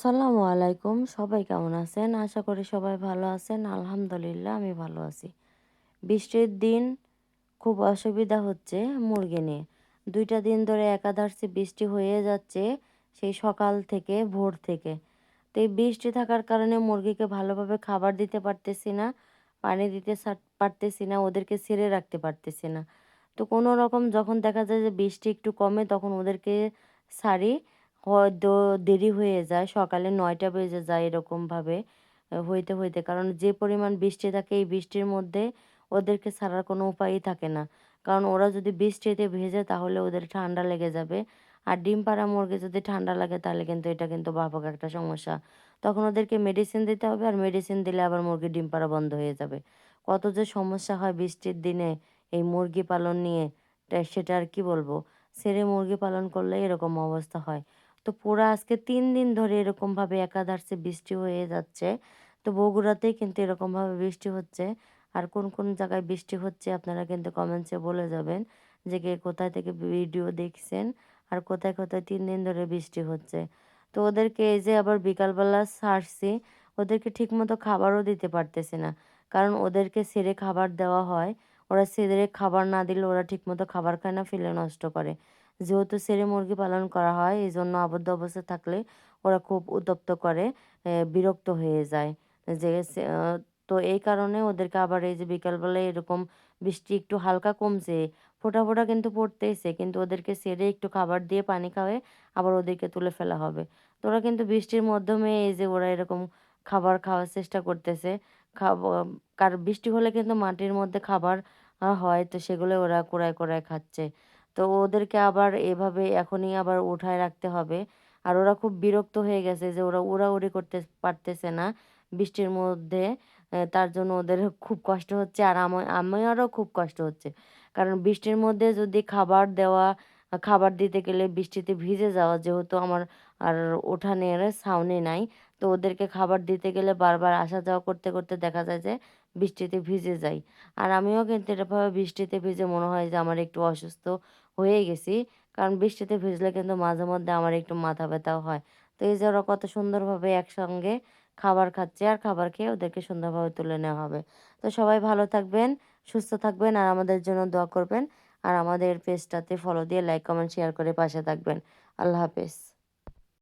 আসসালামু আলাইকুম। সবাই কেমন আছেন? আশা করি সবাই ভালো আছেন। আলহামদুলিল্লাহ, আমি ভালো আছি। বৃষ্টির দিন খুব অসুবিধা হচ্ছে মুরগি নিয়ে। দুইটা দিন ধরে একাধারসে বৃষ্টি হয়ে যাচ্ছে সেই সকাল থেকে, ভোর থেকে। তো এই বৃষ্টি থাকার কারণে মুরগিকে ভালোভাবে খাবার দিতে পারতেছি না, পানি দিতে পারতেছি না, ওদেরকে ছেড়ে রাখতে পারতেছি না। তো কোনো রকম যখন দেখা যায় যে বৃষ্টি একটু কমে, তখন ওদেরকে সারি হয়তো দেরি হয়ে যায়, সকালে নয়টা বেজে যায় এরকমভাবে হইতে হইতে। কারণ যে পরিমাণ বৃষ্টি থাকে, এই বৃষ্টির মধ্যে ওদেরকে ছাড়ার কোনো উপায়ই থাকে না। কারণ ওরা যদি বৃষ্টিতে ভেজে, তাহলে ওদের ঠান্ডা লেগে যাবে। আর ডিম পাড়া মুরগি যদি ঠান্ডা লাগে, তাহলে কিন্তু এটা কিন্তু ব্যাপক একটা সমস্যা। তখন ওদেরকে মেডিসিন দিতে হবে, আর মেডিসিন দিলে আবার মুরগি ডিম পাড়া বন্ধ হয়ে যাবে। কত যে সমস্যা হয় বৃষ্টির দিনে এই মুরগি পালন নিয়ে সেটা আর কি বলব? ছেড়ে মুরগি পালন করলে এরকম অবস্থা হয়। তো পুরো আজকে তিন দিন ধরে এরকমভাবে একাধারসে বৃষ্টি হয়ে যাচ্ছে। তো বগুড়াতেই কিন্তু এরকমভাবে বৃষ্টি হচ্ছে। আর কোন কোন জায়গায় বৃষ্টি হচ্ছে আপনারা কিন্তু কমেন্টসে বলে যাবেন যে কে কোথায় থেকে ভিডিও দেখছেন আর কোথায় কোথায় তিন দিন ধরে বৃষ্টি হচ্ছে। তো ওদেরকে এই যে আবার বিকালবেলা সারছি, ওদেরকে ঠিকমতো খাবারও দিতে পারতেছি না। কারণ ওদেরকে সেরে খাবার দেওয়া হয়। ওরা সেরে খাবার না দিলে ওরা ঠিকমতো খাবার খায় না, ফেলে নষ্ট করে। যেহেতু ছেড়ে মুরগি পালন করা হয় এই জন্য আবদ্ধ অবস্থায় থাকলে ওরা খুব উত্তপ্ত করে বিরক্ত হয়ে যায়। যে তো এই কারণে ওদেরকে আবার এই যে বিকালবেলায় এরকম বৃষ্টি একটু হালকা কমছে, ফোটা ফোটা কিন্তু পড়তেইছে কিন্তু ওদেরকে সেরে একটু খাবার দিয়ে পানি খাওয়াই আবার ওদেরকে তুলে ফেলা হবে। তো ওরা কিন্তু বৃষ্টির মাধ্যমে এই যে ওরা এরকম খাবার খাওয়ার চেষ্টা করতেছে কার, বৃষ্টি হলে কিন্তু মাটির মধ্যে খাবার হয়, তো সেগুলো ওরা কোড়ায় কোড়ায় খাচ্ছে। তো ওদেরকে আবার এভাবে এখনই আবার উঠায় রাখতে হবে। আর ওরা খুব বিরক্ত হয়ে গেছে যে ওরা উড়াউড়ি করতে পারতেছে না বৃষ্টির মধ্যে। তার জন্য ওদের খুব কষ্ট হচ্ছে। আর আমার আমারও খুব কষ্ট হচ্ছে। কারণ বৃষ্টির মধ্যে যদি খাবার দেওয়া খাবার দিতে গেলে বৃষ্টিতে ভিজে যাওয়া যেহেতু আমার আর উঠানের ছাউনি নাই, তো ওদেরকে খাবার দিতে গেলে বারবার আসা যাওয়া করতে করতে দেখা যায় যে বৃষ্টিতে ভিজে যাই। আর আমিও কিন্তু এরভাবে বৃষ্টিতে ভিজে মনে হয় যে আমার একটু অসুস্থ হয়ে গেছি, কারণ বৃষ্টিতে ভিজলে কিন্তু মাঝে মধ্যে আমার একটু মাথা ব্যথাও হয়। তো এই যে ওরা কত সুন্দরভাবে একসঙ্গে খাবার খাচ্ছে আর খাবার খেয়ে ওদেরকে সুন্দরভাবে তুলে নেওয়া হবে। তো সবাই ভালো থাকবেন, সুস্থ থাকবেন আর আমাদের জন্য দোয়া করবেন। আর আমাদের পেজটাতে ফলো দিয়ে লাইক কমেন্ট শেয়ার করে পাশে থাকবেন। আল্লাহ হাফেজ।